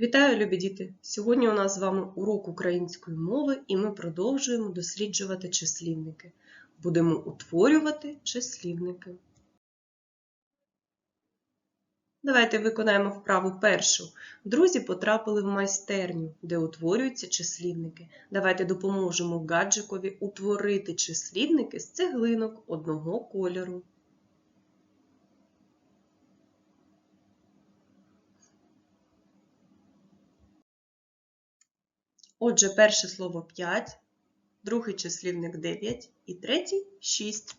Вітаю, любі діти! Сьогодні у нас з вами урок української мови і ми продовжуємо досліджувати числівники. Будемо утворювати числівники. Давайте виконаємо вправу першу. Друзі потрапили в майстерню, де утворюються числівники. Давайте допоможемо гаджикові утворити числівники з цеглинок одного кольору. Отже, перше слово 5, другий числівник 9 і третій 6.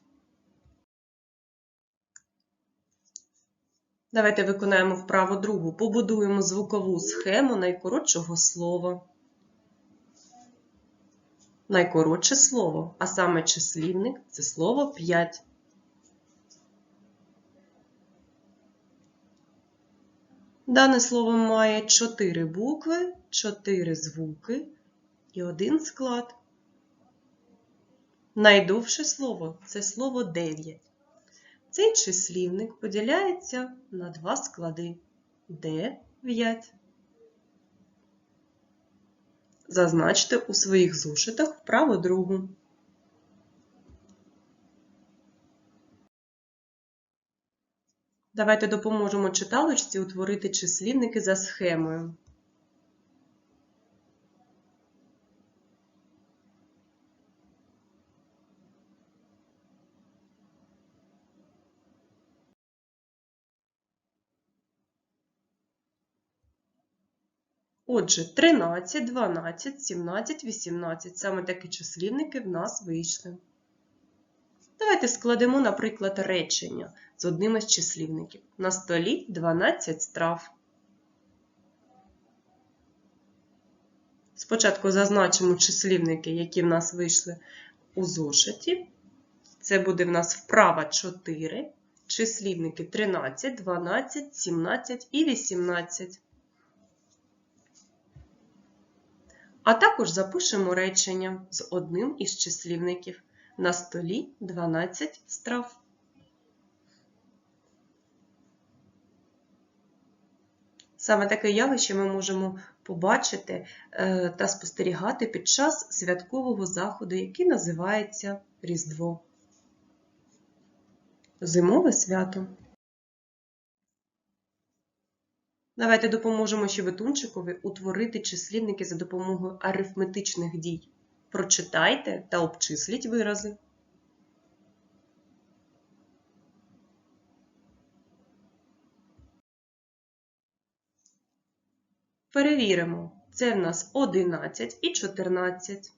Давайте виконаємо вправу другу. Побудуємо звукову схему найкоротшого слова. Найкоротше слово, а саме числівник це слово 5. Дане слово має 4 букви, 4 звуки і один склад. Найдовше слово це слово 9. Цей числівник поділяється на два склади 9. Зазначте у своїх зошитах вправо другу. Давайте допоможемо читалочці утворити числівники за схемою. Отже, 13, 12, 17, 18 саме такі числівники в нас вийшли. Давайте складемо, наприклад, речення з одним із числівників. На столі 12 страв. Спочатку зазначимо числівники, які в нас вийшли у зошиті. Це буде в нас вправа 4, числівники 13, 12, 17 і 18. А також запишемо речення з одним із числівників. На столі 12 страв. Саме таке явище ми можемо побачити е, та спостерігати під час святкового заходу, який називається Різдво. Зимове свято. Давайте допоможемо щебетунчикові утворити числівники за допомогою арифметичних дій. Прочитайте та обчисліть вирази. Перевіримо. Це в нас 11 і 14.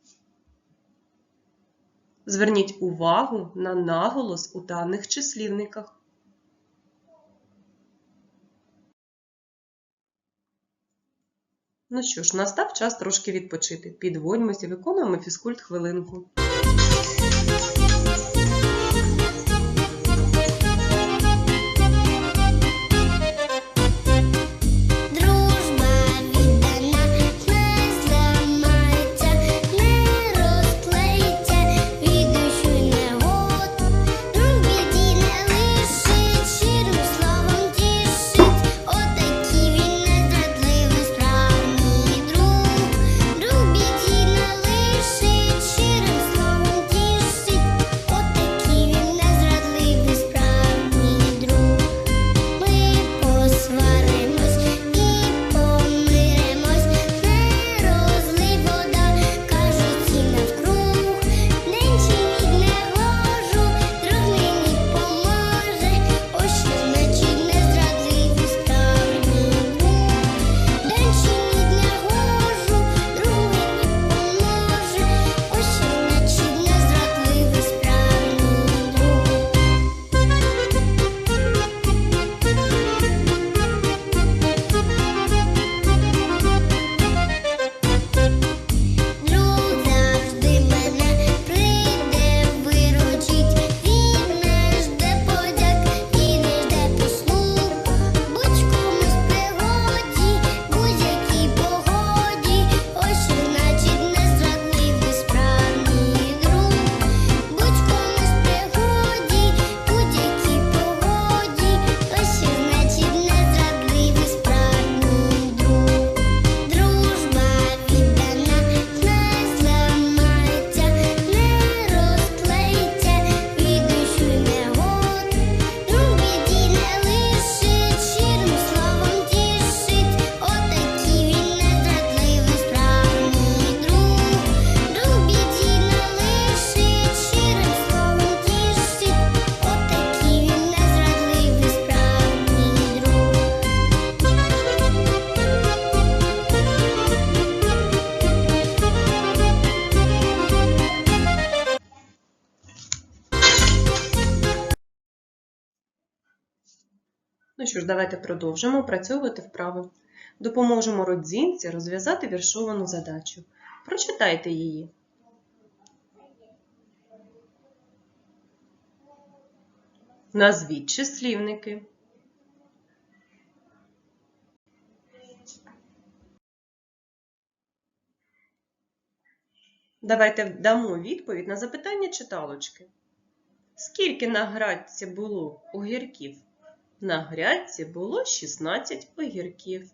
Зверніть увагу на наголос у даних числівниках. Ну що ж, настав час трошки відпочити. Підводьмося, виконуємо фізкульт хвилинку. Що ж, давайте продовжимо опрацьовувати вправи. Допоможемо родзинці розв'язати віршовану задачу. Прочитайте її. Назвіть числівники. Давайте дамо відповідь на запитання читалочки. Скільки на грядці було огірків? На грядці було 16 огірків.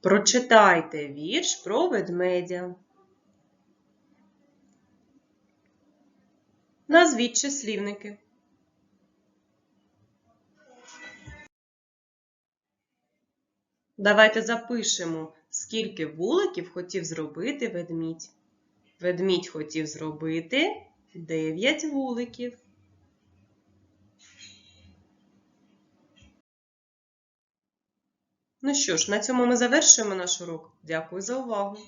Прочитайте вірш про ведмедя. Назвіть числівники. Давайте запишемо, скільки вуликів хотів зробити ведмідь. Ведмідь хотів зробити 9 вуликів. Ну що ж, на цьому ми завершуємо наш урок. Дякую за увагу!